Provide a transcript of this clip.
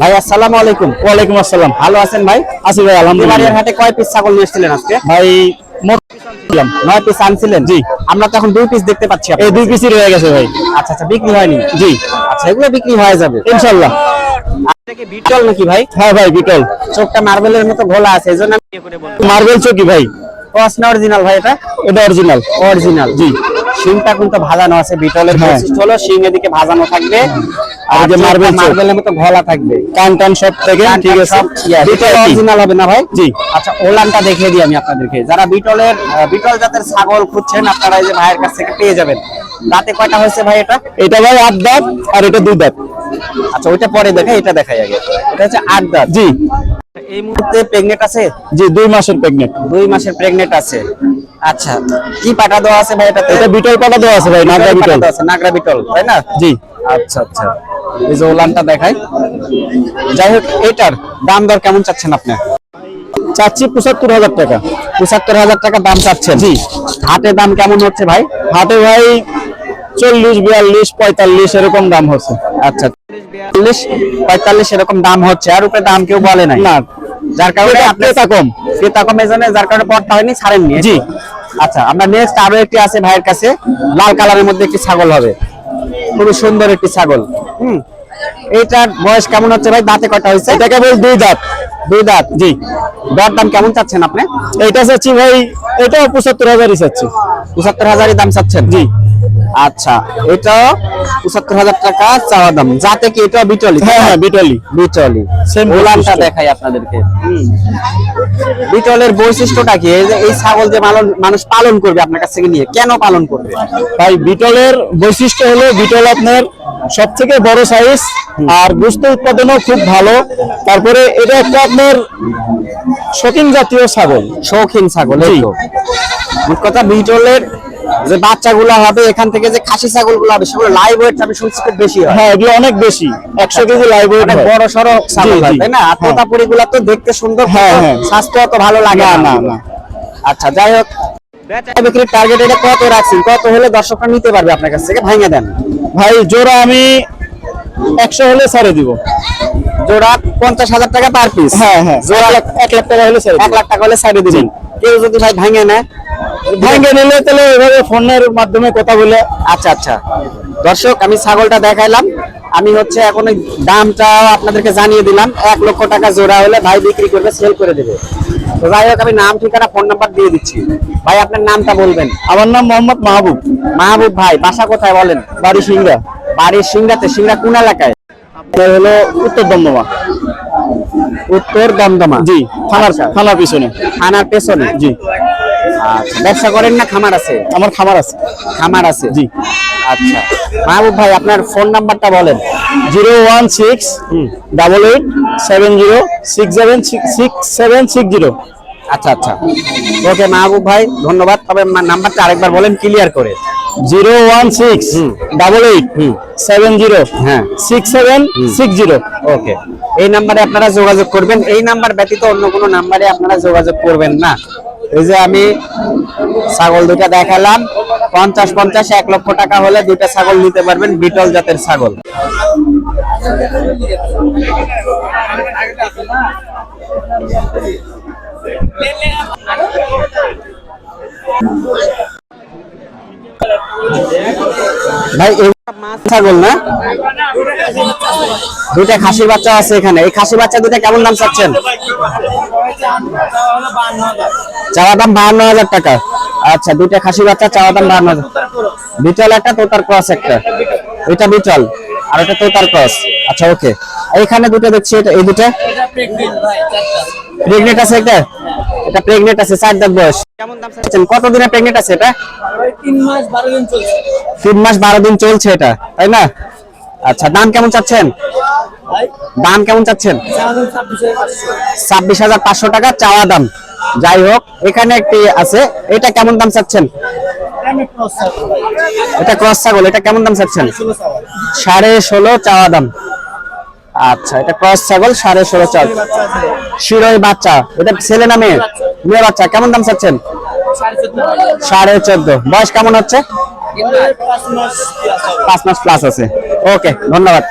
ভাই আসসালামু আলাইকুম। ওয়ালাইকুম আসসালাম। ভালো আছেন ভাই? আছি ভাই আলহামদুলিল্লাহ। হাটে কয় পিস ছাগল আজকে? ভাই মোট নয় পিস আনছিলেন? জি। আমরা তো এখন দুই পিস দেখতে পাচ্ছি এই দুই পিসি রয়ে গেছে ভাই। আচ্ছা আচ্ছা বিক্রি হয়নি? জি। আচ্ছা এগুলো বিক্রি হয়ে যাবে। আপনাকে বিটল নাকি ভাই? হ্যাঁ ভাই বিটল। চোখটা মার্বেলের মতো ঘোলা আছে মার্বেল চকি ভাই। অরিজিনাল ভাই এটা? এটা অরিজিনাল অরিজিনাল জি। শিংটা কিন্তু ভাজানো আছে বিটলের হ্যাঁ। বৈশিষ্ট্য হলো শিং এদিকে ভাজানো থাকবে। আর যে মার্বেল মার্বেল মার্বেলের মতো ঘোলা থাকবে। কান টান সব থেকে ঠিক আছে। একই। অরিজিনাল হবে না ভাই? জি। আচ্ছা ওলানটা দেখিয়ে দিই আমি আপনাদেরকে। যারা বিটলের বিটল জাতের ছাগল খুঁজছেন আপনারা এই যে ভাইয়ের কাছ থেকে পেয়ে যাবেন। রাতে কয়টা হয়েছে ভাই এটা? এটা ভাই আট দাঁত আর এটা দুই দাঁত। আচ্ছা ওইটা পরে দেখে এটা দেখাই আগে। এটা হচ্ছে আট দাঁত। জি। এই মুহূর্তে প্রেগনেন্ট আছে? জি দুই মাসের প্রেগনেন্ট দুই মাসের প্রেগনেন্ট আছে। আচ্ছা কি পাটা দেওয়া আছে ভাই এটাতে? এটা বিটল পাটা দেওয়া আছে ভাই নাগরা বিটল আছে নাগরা বিটল তাই না? জি। আচ্ছা আচ্ছা। এই যে ওলানটা দেখাই। যাই হোক এটার দাম দর কেমন চাচ্ছেন আপনি? চাচ্ছি পঁচাত্তর হাজার টাকা। পঁচাত্তর হাজার টাকা দাম চাচ্ছেন? জি। হাটে দাম কেমন হচ্ছে ভাই? হাটে ভাই চল্লিশ বিয়াল্লিশ পঁয়তাল্লিশ এরকম দাম হচ্ছে। আচ্ছা চল্লিশ পঁয়তাল্লিশ এরকম দাম হচ্ছে। আর উপরে দাম কেউ বলে নাই? না যার কারণে ক্রেতা- কম। ক্রেতা কম যার কারণে হয়নি ছাড়েননি। জি। আচ্ছা আমরা নেক্সট আরও একটি আছে ভাইয়ের কাছে। লাল কালারের মধ্যে একটি ছাগল হবে। খুবই সুন্দর একটি ছাগল। হুম এইটার বয়স কেমন হচ্ছে ভাই? দাঁতে কটা হয়েছে? এটা কেবল দুই দাঁত। দুই দাঁত জি। দর দাম কেমন চাচ্ছেন আপনি? এটা চাচ্ছি ভাই এটাও পঁচাত্তর হাজারই চাচ্ছি। পঁচাত্তর হাজারই দাম চাচ্ছেন? জি। আচ্ছা এটা পঁচাত্তর হাজার টাকা চাওয়া দাম। যাতে কি এটা বিটলি? হ্যাঁ হ্যাঁ বিটলি। Same ওলানটা দেখাই আপনাদেরকে। বিটলের বৈশিষ্ট্যটা কি? এই ছাগল যে মানুষ পালন করবে আপনার কাছ থেকে নিয়ে কেন পালন করবে? ভাই বিটলের বৈশিষ্ট্য হলো বিটল আপনার সব থেকে বড় সাইজ আর গোস্ত উৎপাদনও খুব ভালো। তারপরে এটা একটা আপনার শৌখিন জাতীয় ছাগল। শৌখিন ছাগল এই তো। কথা বিটলের যে বাচ্চাগুলো হবে এখান থেকে যে খাসি ছাগলগুলো হবে সেগুলো লাইভ ওয়েট আমি শুনছি খুব বেশি হয়। হ্যাঁ এগুলো অনেক বেশি। একশো কেজি লাইভ অনেক বড় সড়ো ছাগল হয় তাই না? আর হ্যাঁ। তোতাপুরিগুলো তো দেখতে সুন্দর হ্যাঁ, হ্যাঁ। স্বাস্থ্য অত ভালো লাগে না, না। না, না। আচ্ছা যাই হোক। বিক্রির টার্গেট এটা কত রাখছেন? কত হলে দর্শকরা নিতে পারবে আপনার কাছ থেকে? ভাঙে দেন। ভাই জোড়া আমি একশো হলে ছাড়ে দিব। জোড়া পঞ্চাশ হাজার টাকা পার পিস হ্যাঁ হ্যাঁ। জোড়া এক লাখ টাকা হলে ছাড়ে এক লাখ টাকা হলে সাইডে দিবেন। কেউ যদি ভাই ভাঙে নেয় ভাঙ্গে নিলে তাহলে এভাবে ফোনের মাধ্যমে কথা বলে। আচ্ছা আচ্ছা। দর্শক আমি ছাগলটা দেখাইলাম। আমি হচ্ছে এখন দামটা আপনাদেরকে জানিয়ে দিলাম। এক লক্ষ টাকা জোড়া হলে ভাই বিক্রি করবে সেল করে দেবে। তো যাই হোক আমি নাম ঠিকানা ফোন নাম্বার দিয়ে দিচ্ছি। ভাই আপনার নামটা বলবেন। আমার নাম মোহাম্মদ মাহবুব। মাহবুব ভাই বাসা কোথায় বলেন? বাড়ি সিংড়া। বাড়ির সিংড়াতে সিংড়া কোন এলাকায়? আপনার হলো উত্তর দমদমা। উত্তর দমদমা। জি থানার আচ্ছা। থানার পিছনে। থানার পেছনে? জি। আচ্ছা ব্যবসা করেন না খামার আছে? আমার খামার আছে। খামার আছে? জি। আচ্ছা। মাহবুব ভাই আপনার ফোন নাম্বারটা বলেন। Zero one six double eight seven zero six seven six seven six zero. আচ্ছা আচ্ছা। ওকে মাহবুব ভাই ধন্যবাদ। তবে নাম্বারটা আরেকবার বলেন ক্লিয়ার করে। Zero one six double eight seven zero হ্যাঁ। Six seven six zero. Okay. এই নাম্বারে আপনারা যোগাযোগ করবেন। এই নাম্বার ব্যতীত অন্য কোনো নাম্বারে আপনারা যোগাযোগ করবেন না। এই যে আমি ছাগল দুটা দেখালাম, পঞ্চাশ পঞ্চাশ, এক লক্ষ টাকা হলে দুইটা ছাগল নিতে পারবেন, বিটল জাতের ছাগল। Thank এই মাছ ছাগল না? দুইটা খাসির বাচ্চা আছে এখানে। এই খাসি বাচ্চা দুইটা কেমন দাম চাচ্ছেন? চাওয়া দাম বাহান্ন হাজার টাকা। আচ্ছা দুইটা খাসি বাচ্চা চাওয়া দাম বাহান্ন হাজার। বিটল একটা তোতার ক্রস একটা। এটা বিটল আর এটা তোতার ক্রস। আচ্ছা ওকে। এইখানে দুটো দেখছি এটা এই দুটো? প্রেগনেন্ট আছে এটা এটা প্রেগনেন্ট আছে চার দাঁত বয়স। কেমন দাম চাচ্ছেন? কত দিনে প্রেগনেন্ট আছে এটা? তিন মাস বারো দিন চলছে। তিন মাস বারো দিন চলছে এটা তাই না? আচ্ছা দাম কেমন চাচ্ছেন? দাম কেমন চাচ্ছেন? ছাব্বিশ হাজার পাঁচশো টাকা। চাওয়া দাম। যাই হোক এখানে একটি আছে এটা কেমন দাম চাচ্ছেন? এটা ক্রস ছাগল এটা কেমন দাম চাচ্ছেন? সাড়ে ষোলো চাওয়া দাম। আচ্ছা এটা ক্রস ছাগল, সাড়ে ষোলো চার। শিরোই বাচ্চা, এটা ছেলে না মেয়ে? মেয়ে বাচ্চা, কেমন দাম চাচ্ছেন? সাড়ে চোদ্দ। বয়স কেমন হচ্ছে? পাঁচ মাস প্লাস আছে। ওকে, ধন্যবাদ।